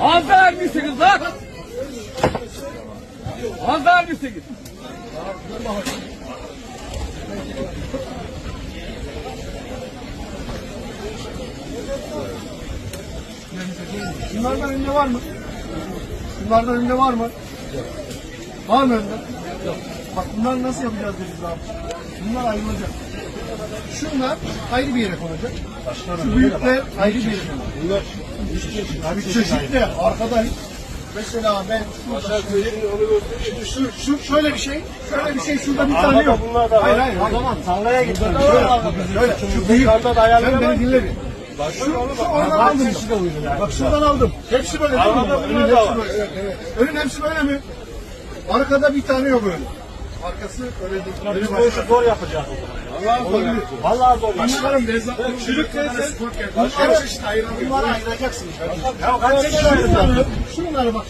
Az da vermişsiniz lan. Az da vermişsiniz. Bunlardan önde var mı? Bunlardan önde var mı? Var mı önde? Yok. Bak bunları nasıl yapacağız dedi abi. Bunlar ayrılacak. Şunlar ayrı bir yere konacak. Şu büyükler ayrı bir yere konacak. Bunlar üç çeşitli. Arkada mesela ben şu, şu, şu şöyle bir şey, şöyle bir şey şurada bir tane yok. Hayır hayır. O zaman tarlaya gittim. Şöyle, şu büyük. Sen beni dinle bir. Şu, şu oradan aldım. Bak şuradan aldım. Hepsi böyle değil mi? Önün hepsi böyle. Mi? Arkada bir tane yok böyle. Arkası öyle değil. Önü Bu işi zor yapacağız. Olabilir. Vallahi zor. Başkanım Rezak. Çürük neyse. Bunları çeşit ayıramıyor. Bunları ayıracaksınız. Ya kaç çeşit ayıracağız? Şunları bak.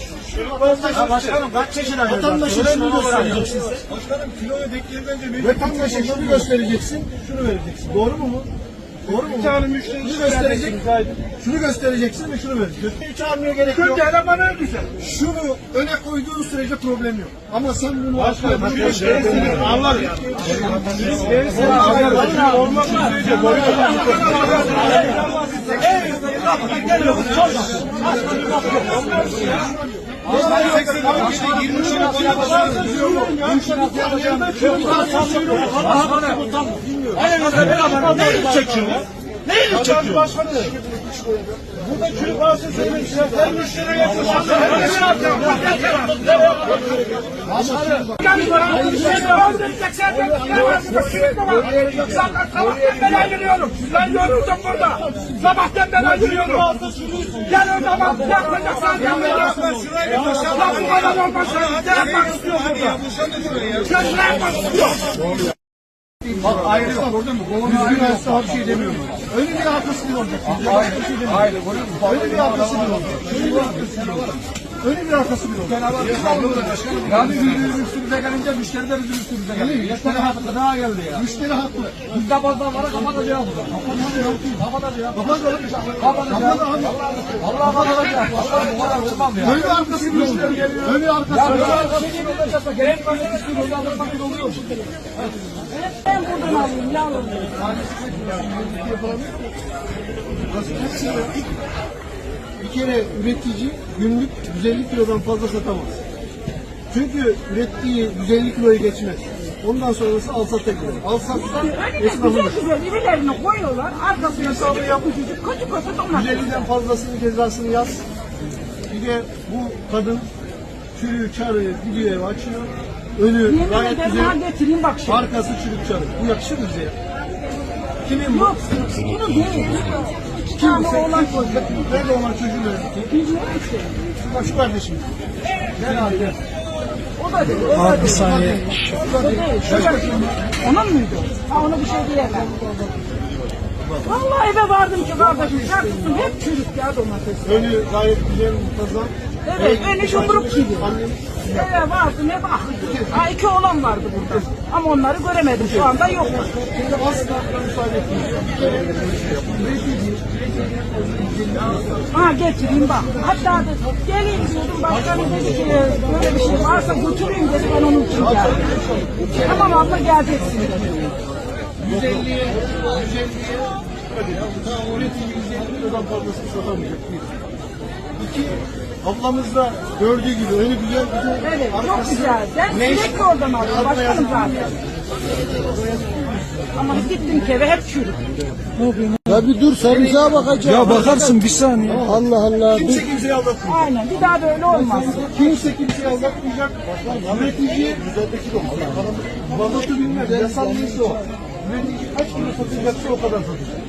Ya başkanım kaç çeşit ayıracağız? Vatandaşa şunu göstereceksin. Başkanım kiloyu denk Vatandaşa şunu göstereceksin, şunu vereceksin. Doğru mu bu? Doğru mu? Bir tane müşteri şunu gösterecek, şunu göstereceksin ve şunu vereceksin. Müşteri çağırmaya gerek yok. Türkiye'de bana öldürsün. Şunu öne koyduğun sürece problem yok. Ama sen bunu Başkanım, arkaya şu gerisini anlar ya. Gerisini anlar. Olmaz mı? Neyi çekiyor? Neyi çekiyor? Burada çürük varsa söyleyin. Sen müşteriye yapıyorsun. Sabahtan beri ayrılıyorum. Ben yoruldum burada. Sabahtan beri ayrılıyorum. Gel o zaman yapmayacaksan yapmayacaksan. Lan bu kadar olmaz. Yapmak istiyor burada? Ne yapmak istiyor? Bak ayrı yok. Gördün mü? Düzgün olsa daha bir şey demiyorum. Önü bir arkası bir olacak. Hayır. Bir şey demiyorum. Önü bir arkası bir olacak. Önü bir arkası bir olacak. Önü bir arkası bir olacak. Yani bizim üstümüze gelince müşteri de bizim üstümüze geliyor. Müşteri haklı daha geldi ya. Müşteri haklı. Biz de bazıları kapatacağız burada. Kapatacağız. Kapatacağız. Kapatacağız. Vallahi kapatacağız. Vallahi bu kadar olmam ya. Önü arkası bir olacak. Önü arkası Ya bir bir olacak. arkadaşı gibi olacaksa gerek var. Üstü böyle alırsak bir oluyor. Ben buradan alayım yavrum. Bir kere üretici günlük 150 kilodan fazla satamaz. Çünkü ürettiği 150 kiloyu geçmez. Ondan sonrası alsat girer. Alsattan Öyle esnafın güzel güzel birilerine koyuyorlar. Arkasına hesabı yapıcıcık kötü kötü domates. 150'den fazlasının cezasını yaz. Bir de bu kadın çürüğü çarığı gidiyor eve açıyor. Önü Yemin gayet ederim güzel. getireyim bak şimdi. Arkası çürük çarık. Bu yakışır mı bize? Kimin bu? Yok bunu değil. İki tane oğlan koydu. Nerede olan çocuğun öğretti? Bilmiyorum ki. Bak şu kardeşim. Gel abi gel. O da değil. O da değil. saniye. O da değil. Şu da Onun muydu? Ha onu bir şey diyemem. Vallahi eve vardım ki kardeşim. Çarptım hep çürük ya domates. Önü gayet güzel muntazam. Evet, beni yumruk gibi. Annem Eve vardı ne baktı. Ha iki oğlan vardı burada. Ama onları göremedim. Şu anda üretici, Ha getireyim bak. Hatta da geleyim diyordum başkanım dedi ki böyle bir şey varsa götüreyim dedi ben onun için geldim. Tamam abla geleceksin dedi. 150'ye, 150'ye Tamam üretici 150 kilodan fazlasını satamayacak. İki, ablamız da gördüğü gibi önü güzel güzel. Evet çok güzel. Ben sürekli oradan alıyorum başkanım zaten. Ama gittim ki eve hep çürük. Ya bir dur sarımsağa bakacağım. Ya bakarsın bir saniye. Allah Allah. Dur. Kimse kimseyi aldatmıyor. Aynen bir daha böyle olmaz. Kimse kimseyi aldatmayacak. Üretici mazotu bilmez. Yasal neyse o. Üretici kaç kilo satacaksa o kadar satacak.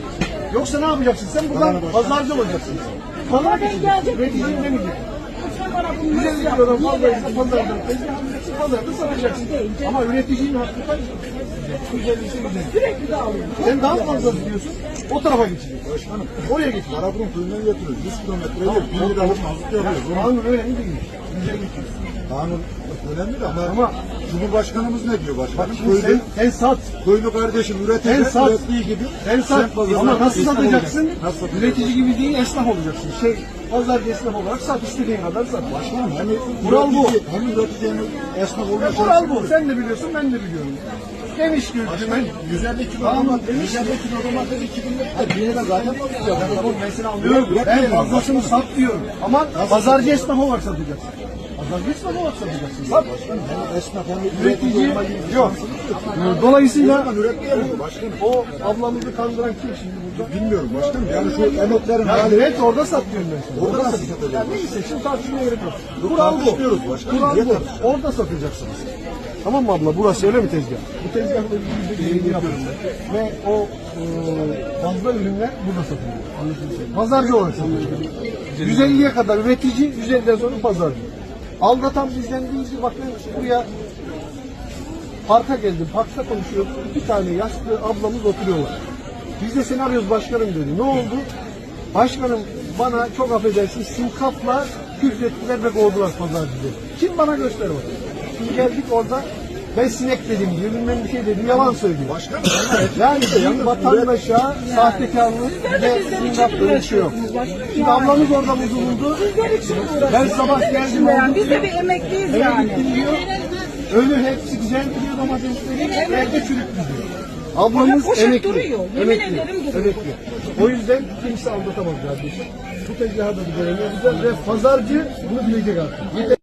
Yoksa ne yapacaksın? Sen buradan pazarcı olacaksın. Pazar ben gelecek. Üreticiye demeyecek. Sen bana bunu 150 kilodan fazlaysa pazardan tezgahını pazarda satacaksın. Ama üreticinin hakkı kaç? 150'si 150. sürekli de alıyorum. Sen daha fazla diyorsun, o tarafa geçecek. Başkanım, oraya geç. Arabunun kuyundan getiriyoruz. 100 kilometre değil. 1 liralık mazot yapıyoruz. Kanun öyle mi değil? 150 kilo. Kanun Önemli ama, Ama Cumhurbaşkanımız ne diyor başkanım? sen, Köylü, sen sat. köylü kardeşim üretecek, sat. ürettiği gibi. Sen sat. pazarına Ama nasıl satacaksın? olacaksın. Nasıl satacaksın? Üretici gibi değil esnaf olacaksın. Şey pazarcı esnaf olarak sat istediğin kadar sat. Başkanım hani Kural bu. Hem üretici hem esnaf şansı kural bu. Sen de biliyorsun ben de biliyorum. Geniş gözlü ben. 150 kilo domates, demiş. 150 kilo domates 2000 lira. Hayır, bir lira zaten tutacak. Ben bunu mesela anlıyorum. ben fazlasını sat diyorum. Ama pazarcı esnaf olarak satacaksın. Pazarcı esnaf olarak satacaksın. Sat. Esnaf hem Üretici yok. yok. Dolayısıyla başkanım. o ablamızı kandıran kim şimdi burada? Bilmiyorum başkanım. Yani şu emeklerin hali evet orada sat diyorum ben. Orada nasıl sat. satacağız? Ya neyse şimdi tartışmaya gerek yok. Kural bu. Kural bu. Orada satacaksınız. Tamam mı abla? Burası öyle mi tezgah? Bu tezgahla ilgili bir yayın yapıyoruz. Ve o e, fazla ürünler burada satılıyor. Pazarcı olarak satılıyor. 150'ye kadar üretici, 150'den sonra pazarcı. Aldatan bizden değildi. Bakın buraya parka geldim. Parkta konuşuyoruz. Bir tane yaşlı ablamız oturuyorlar. Biz de seni arıyoruz başkanım dedi. Ne oldu? Başkanım bana çok affedersin sinkafla küfrettiler ve kovdular pazarcı dedi. Kim bana göster o. Şimdi geldik orada ben sinek dedim diyor, bilmem bir şey dedim, yalan söylüyor. Başkanım Yani bir vatandaşa sahtekarlık ve böyle bir şey yok. Şimdi ablamız orada bulundu. Bizler için uğraşıyoruz. Ben sabah geldim oldu. biz de bir emekliyiz yani. diyor. Ölü hepsi güzel gidiyor domatesleri. Evde çürük gidiyor. Ablamız Poşet emekli. duruyor. Yemin emekli. ederim duruyor. Emekli. O yüzden kimse aldatamaz kardeşim. Bu tezgahı da bir deneyimler ve pazarcı bunu bilecek artık. Yeter-